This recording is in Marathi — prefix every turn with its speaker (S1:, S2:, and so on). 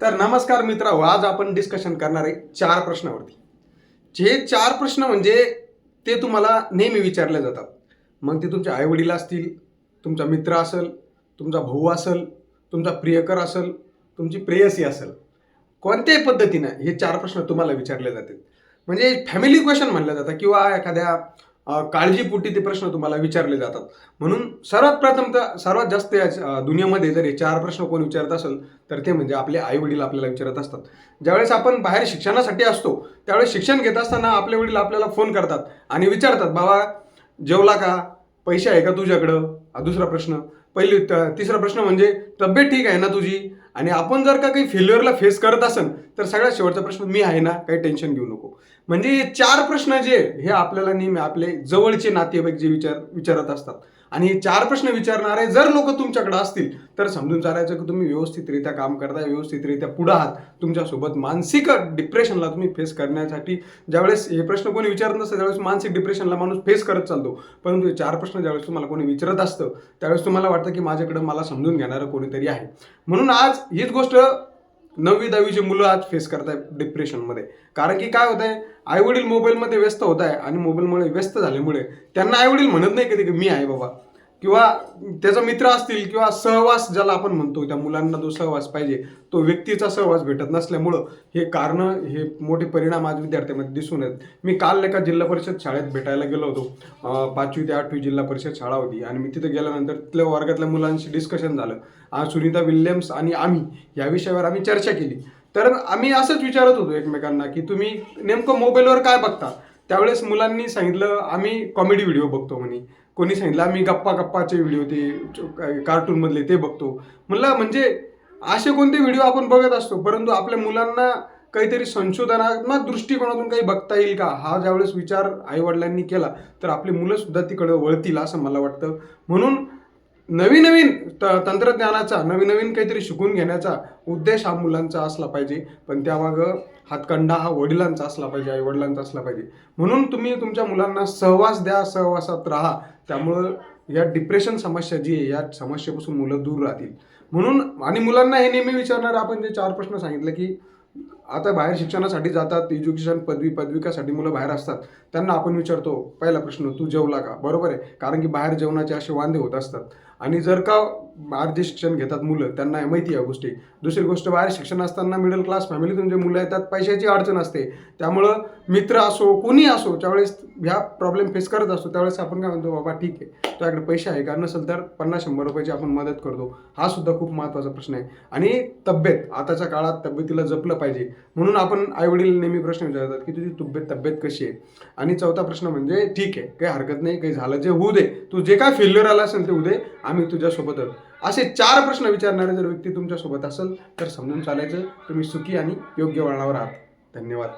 S1: तर नमस्कार मित्र आज आपण डिस्कशन करणार आहे चार प्रश्नावरती. जे चार प्रश्न म्हणजे ते तुम्हाला नेहमी विचारले जातात. मग ते तुमचे आईवडील असतील तुमचा मित्र असेल तुमचा भाऊ असेल तुमचा प्रियकर असेल तुमची प्रेयसी असेल. कोणत्याही पद्धतीनं हे चार प्रश्न तुम्हाला विचारले जातात. म्हणजे फॅमिली क्वेश्चन म्हणलं जातं किंवा एखाद्या काळजीपोटी ते प्रश्न तुम्हाला विचारले जातात. म्हणून सर्वात प्रथम तर सर्वात जास्त या दुनियामध्ये जर हे चार प्रश्न कोण विचारत असेल तर ते म्हणजे आपले आई वडील आपल्याला विचारत असतात. ज्यावेळेस आपण बाहेर शिक्षणासाठी असतो त्यावेळेस शिक्षण घेत असताना आपले वडील आपल्याला फोन करतात आणि विचारतात बाबा जेवला का? पैसे आहे का तुझ्याकडं? हा दुसरा प्रश्न. पहिली तिसरा प्रश्न म्हणजे तब्येत ठीक आहे ना तुझी? आणि आपण जर का काही फेल्युअरला फेस करत असेल तर सगळ्यात शेवटचा प्रश्न मी आहे ना काही टेन्शन घेऊ नको. म्हणजे हे चार प्रश्न जे हे आपल्याला नेहमी आपले जवळचे नातेवाईक जे विचार विचारत असतात. आणि हे चार प्रश्न विचारणारे जर लोक तुमच्याकडे असतील तर समजून चालायचं की तुम्ही व्यवस्थितरित्या काम करताय व्यवस्थितरित्या पुढं आहात. तुमच्यासोबत मानसिक डिप्रेशनला तुम्ही फेस करण्यासाठी ज्यावेळेस हे प्रश्न कोणी विचारत नसतं त्यावेळेस मानसिक डिप्रेशनला माणूस फेस करत चालतो. परंतु हे चार प्रश्न ज्यावेळेस तुम्हाला कोणी विचारत असतं त्यावेळेस तुम्हाला वाटतं की माझ्याकडे मला समजून घेणारं कोणीतरी आहे. म्हणून आज हीच गोष्ट नववी दहावीची मुलं आज फेस करतायत डिप्रेशनमध्ये कारण की काय होत आहे आईवडील मोबाईलमध्ये व्यस्त होत आहे आणि मोबाईलमुळे व्यस्त झाल्यामुळे त्यांना आईवडील म्हणत नाही कधी की मी आहे बाबा. किंवा त्याचा मित्र असतील किंवा सहवास ज्याला आपण म्हणतो त्या मुलांना जो सहवास पाहिजे तो व्यक्तीचा सहवास भेटत नसल्यामुळं हे कारण हे मोठे परिणाम आज विद्यार्थ्यांमध्ये दिसून येत. मी काल एका जिल्हा परिषद शाळेत भेटायला गेलो होतो. पाचवी ते आठवी जिल्हा परिषद शाळा होती आणि मी तिथे गेल्यानंतर तिथल्या वर्गातल्या मुलांशी डिस्कशन झालं. सुनीता विल्यम्स आणि आम्ही या विषयावर आम्ही चर्चा केली. तर आम्ही असंच विचारत होतो एकमेकांना की तुम्ही नेमकं मोबाईलवर काय बघता? त्यावेळेस मुलांनी सांगितलं आम्ही कॉमेडी व्हिडिओ बघतो म्हणे. कोणी सांगितलं आम्ही गप्पा गप्पाचे व्हिडिओ ते कार्टूनमधले ते बघतो. म्हणला म्हणजे असे कोणते व्हिडिओ आपण बघत असतो परंतु आपल्या मुलांना काहीतरी संशोधनात्मक दृष्टिकोनातून काही बघता येईल का? हा ज्यावेळेस विचार आईवडिलांनी केला तर आपली मुलं सुद्धा तिकडे वळतील असं मला वाटतं. म्हणून नवीन नवीन त तंत्रज्ञानाचा नवीन नवीन काहीतरी शिकून घेण्याचा उद्देश हा मुलांचा असला पाहिजे. पण त्यामागं हातकंडा हा वडिलांचा असला पाहिजे आई वडिलांचा असला पाहिजे. म्हणून तुम्ही तुमच्या मुलांना सहवास द्या सहवासात राहा. त्यामुळं या डिप्रेशन समस्या जी आहे या समस्येपासून मुलं दूर राहतील. म्हणून आणि मुलांना हे नेहमी विचारणार आपण जे चार प्रश्न सांगितले की आता बाहेर शिक्षणासाठी जातात एज्युकेशन पदवी पदविकासाठी मुलं बाहेर असतात. त्यांना आपण विचारतो पहिला प्रश्न तू जेवला का? बरोबर आहे. कारण की बाहेर जेवणाचे असे वांदे होत असतात. आणि जर का बाहेर जे शिक्षण घेतात मुलं त्यांना माहिती आहे या गोष्टी. दुसरी गोष्ट बाहेर शिक्षण असताना मिडल क्लास फॅमिलीतून जे मुलं येतात पैशाची अडचण असते. त्यामुळं मित्र असो कोणी असो त्यावेळेस ह्या प्रॉब्लेम फेस करत असतो त्यावेळेस आपण काय म्हणतो बाबा ठीक आहे. तुझ्याकडे पैसे आहे का? नसेल तर पन्नास शंभर रुपयाची आपण मदत करतो. हा सुद्धा खूप महत्त्वाचा प्रश्न आहे. आणि तब्येत आताच्या काळात तब्येतीला जपलं पाहिजे. म्हणून आपण आईवडील नेहमी प्रश्न विचारतात की तुझी तब्येत तब्येत कशी आहे? आणि चौथा प्रश्न म्हणजे ठीक आहे काही हरकत नाही काही झालं जे होऊ दे. तू जे काय फेल्युअर आला असेल ते होऊ दे आम्ही तुझ्यासोबत आहोत. असे चार प्रश्न विचारणारे जर व्यक्ती तुमच्यासोबत असेल तर समजून चालायचं. तुम्ही सुखी आणि योग्य वळणावर आहात. धन्यवाद.